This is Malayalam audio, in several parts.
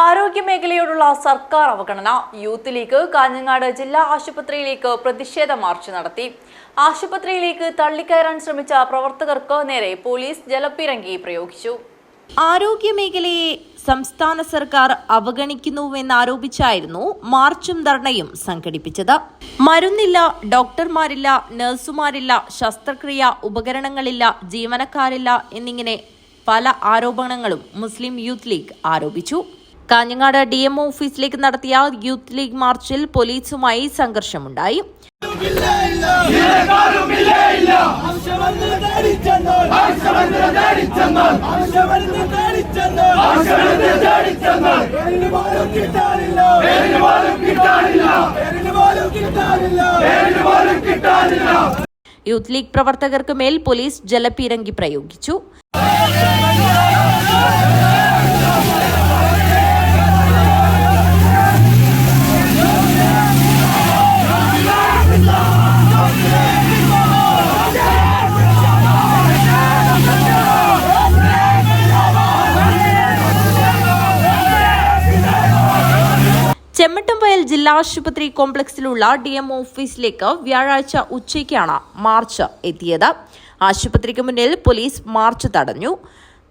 ആരോഗ്യമേഖലയോടുള്ള സർക്കാർ അവഗണന യൂത്ത് ലീഗ് കാഞ്ഞങ്ങാട് ജില്ലാ ആശുപത്രിയിലേക്ക് പ്രതിഷേധ മാർച്ച് നടത്തി. ആശുപത്രിയിലേക്ക് തള്ളിക്കയറാൻ ശ്രമിച്ച പ്രവർത്തകർക്ക് നേരെ പോലീസ് ജലപ്പിരങ്കി പ്രയോഗിച്ചു. ആരോഗ്യമേഖലയെ സംസ്ഥാന സർക്കാർ അവഗണിക്കുന്നുവെന്നാരോപിച്ചായിരുന്നു മാർച്ചും ധർണയും സംഘടിപ്പിച്ചത്. മരുന്നില്ല ഡോക്ടർമാരില്ല നഴ്സുമാരില്ല ശസ്ത്രക്രിയ ഉപകരണങ്ങളില്ല ജീവനക്കാരില്ല എന്നിങ്ങനെ പല ആരോപണങ്ങളും മുസ്ലിം യൂത്ത് ലീഗ് ആരോപിച്ചു. കാഞ്ഞങ്ങാട് ഡി എം ഓഫീസിലേക്ക് നടത്തിയ യൂത്ത് ലീഗ് മാർച്ചിൽ പോലീസുമായി സംഘർഷമുണ്ടായി. യൂത്ത് ലീഗ് പ്രവർത്തകർക്ക് മേൽ പോലീസ് ജലപീരങ്കി പ്രയോഗിച്ചു. ചെമ്മട്ടംവയൽ ജില്ലാ ആശുപത്രി കോംപ്ലക്സിലുള്ള ഡി എം ഓഫീസിലേക്ക് വ്യാഴാഴ്ച ഉച്ചയ്ക്കാണ് മാർച്ച് എത്തിയത്. ആശുപത്രിക്ക് മുന്നിൽ പോലീസ് മാർച്ച് തടഞ്ഞു.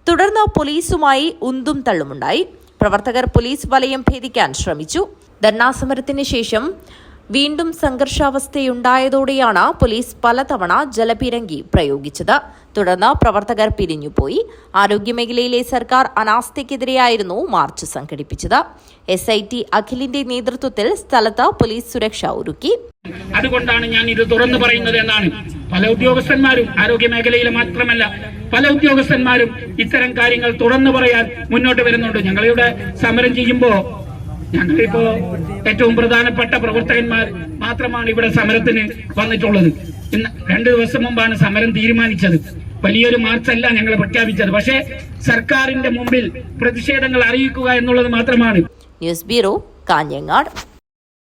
തുടർന്ന് പോലീസുമായി ഉന്തും തള്ളുമുണ്ടായി. പ്രവർത്തകർ പോലീസ് വലയം ഭേദിക്കാൻ ശ്രമിച്ചു. ധർണാസമരത്തിന് ശേഷം വീണ്ടും സംഘർഷാവസ്ഥയുണ്ടായതോടെയാണ് പോലീസ് പലതവണ ജലപീരങ്കി പ്രയോഗിച്ചത്. തുടർന്ന് പ്രവർത്തകർ പിരിഞ്ഞുപോയി. ആരോഗ്യമേഖലയിലെ സർക്കാർ അനാസ്ഥയ്ക്കെതിരെയായിരുന്നു മാർച്ച് സംഘടിപ്പിച്ചത്. എസ് ഐ ടി അഖിലിന്റെ നേതൃത്വത്തിൽ സ്ഥലത്ത് പോലീസ് സുരക്ഷ ഒരുക്കി. അതുകൊണ്ടാണ് ഞാൻ ഇത് തുറന്നു പറയുന്നത് എന്നാണ്. പല ഉദ്യോഗസ്ഥന്മാരും ആരോഗ്യ മേഖലയിൽ മാത്രമല്ല പല ഉദ്യോഗസ്ഥന്മാരും ഇത്തരം കാര്യങ്ങൾ തുറന്നു പറയാൻ മുന്നോട്ട് വരുന്നുണ്ട്. ഞങ്ങളിവിടെ സമരം ചെയ്യുമ്പോ ഞങ്ങളിപ്പോ ഏറ്റവും പ്രധാനപ്പെട്ട പ്രവർത്തകന്മാർ മാത്രമാണ് ഇവിടെ സമരത്തിന് വന്നിട്ടുള്ളത്. ഇന്ന് രണ്ടു ദിവസം മുമ്പാണ് സമരം തീരുമാനിച്ചത്. വലിയൊരു മാർച്ചല്ല ഞങ്ങൾ പ്രഖ്യാപിച്ചത്. പക്ഷേ സർക്കാരിന്റെ മുമ്പിൽ പ്രതിഷേധങ്ങൾ അറിയിക്കുക എന്നുള്ളത് മാത്രമാണ്. News bureau Kanhangad.